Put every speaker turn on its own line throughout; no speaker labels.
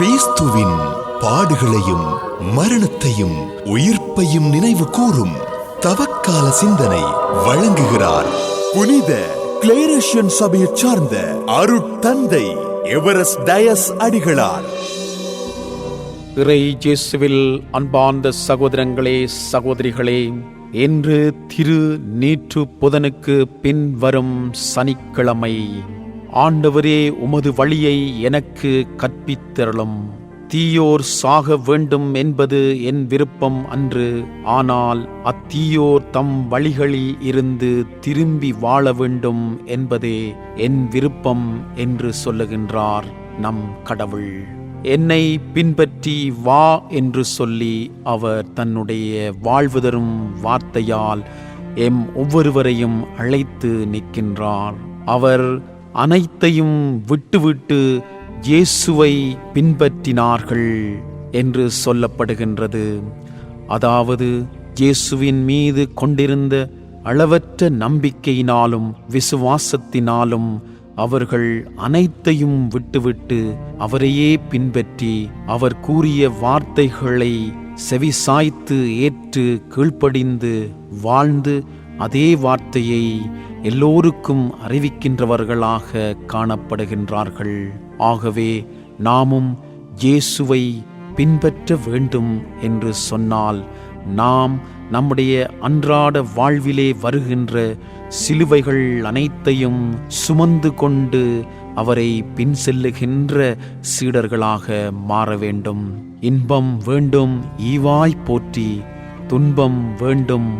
கிறிஸ்துவின் பாடுகளையும் மரணத்தையும் உயிர்ப்பையும் நினைவு கூறும் தவக்கால சிந்தனை வழங்குகிறார். புனித கிளேரேஷியன் சபையைச் சார்ந்த அருட்தந்தை எவரஸ்ட் டயஸ் அடிகளார்.
இறை இயேசுவில் அன்பார்ந்த சகோதரங்களே சகோதரிகளே என்று திரு நீற்று புதனுக்கு பின்வரும் சனிக்கிழமை ஆண்டவரே உமது வழியை எனக்கு கற்பித்தருளும். தீயோர் சாக வேண்டும் என்பது என் விருப்பம் அன்று. ஆனால் அத்தீயோர் தம் வழிகளில் இருந்து திரும்பி வாழ வேண்டும் என்பதே என் விருப்பம் என்று சொல்லுகின்றார் நம் கடவுள். என்னை பின்பற்றி வா என்று சொல்லி அவர் தன்னுடைய வாழ்வு தரும் வார்த்தையால் எம் ஒவ்வொருவரையும் அழைத்து நிற்கின்றார். அவர் அனைத்தையும் விட்டுவிட்டு இயேசுவை பின்பற்றினார்கள் என்று சொல்லப்படுகின்றது. அதாவது இயேசுவின் மீது கொண்டிருந்த அளவற்ற நம்பிக்கையினாலும் விசுவாசத்தினாலும் அவர்கள் அனைத்தையும் விட்டுவிட்டு அவரையே பின்பற்றி அவர் கூறிய வார்த்தைகளை செவிசாய்த்து ஏற்று கீழ்ப்படிந்து வாழ்ந்து அதே வார்த்தையை எல்லோருக்கும் அறிவிக்கின்றவர்களாக காணப்படுகின்றார்கள். ஆகவே நாமும் இயேசுவை பின்பற்ற வேண்டும் என்று சொன்னால் நாம் நம்முடைய அன்றாட வாழ்விலே வருகின்ற சிலுவைகள் அனைத்தையும் சுமந்து கொண்டு அவரை பின் செல்லுகின்ற சீடர்களாக மாற வேண்டும். இன்பம் வேண்டும் ஈவாய் போற்றி துன்பம் வேண்டும்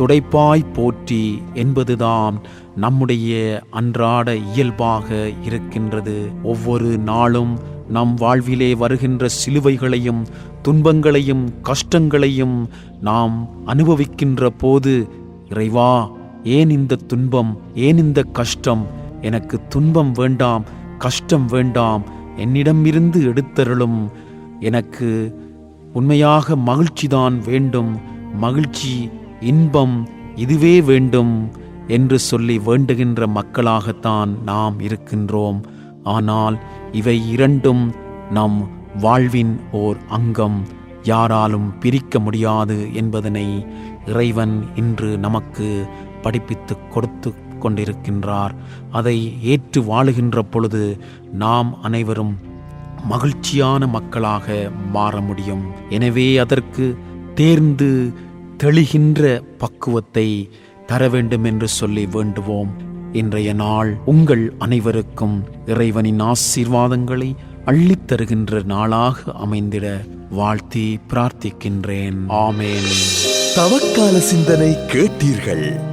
துடைப்பாய் போற்றி என்பதுதான் நம்முடைய அன்றாட இயல்பாக இருக்கின்றது. ஒவ்வொரு நாளும் நம் வாழ்விலே வருகின்ற சிலுவைகளையும் துன்பங்களையும் கஷ்டங்களையும் நாம் அனுபவிக்கின்ற போது இறைவா ஏன் இந்த துன்பம் ஏன் இந்த கஷ்டம்? எனக்கு துன்பம் வேண்டாம் கஷ்டம் வேண்டாம் என்னிடமிருந்து எடுத்தருளும். எனக்கு உண்மையாக மகிழ்ச்சிதான் வேண்டும். மகிழ்ச்சி இன்பம் இதுவே வேண்டும் என்று சொல்லி வேண்டுகின்ற மக்களாகத்தான் நாம் இருக்கின்றோம். ஆனால் இவை இரண்டும் நம் வாழ்வின் ஓர் அங்கம். யாராலும் பிரிக்க முடியாது என்பதனை இறைவன் இன்று நமக்கு படிப்பித்து கொடுத்து கொண்டிருக்கின்றார். அதை ஏற்று வாழுகின்ற பொழுது நாம் அனைவரும் மகிழ்ச்சியான மக்களாக மாற முடியும். எனவே அதற்கு தேர்ந்து தெளிகின்ற பக்குவத்தை தர வேண்டும் என்று சொல்லி வேண்டுவோம். இன்றைய நாள் உங்கள் அனைவருக்கும் இறைவனின் ஆசீர்வாதங்களை அள்ளித் தருகின்ற நாளாக அமைந்திட வாழ்த்தி பிரார்த்திக்கின்றேன். ஆமேன்.
தவக்கால சிந்தனை கேட்டீர்கள்.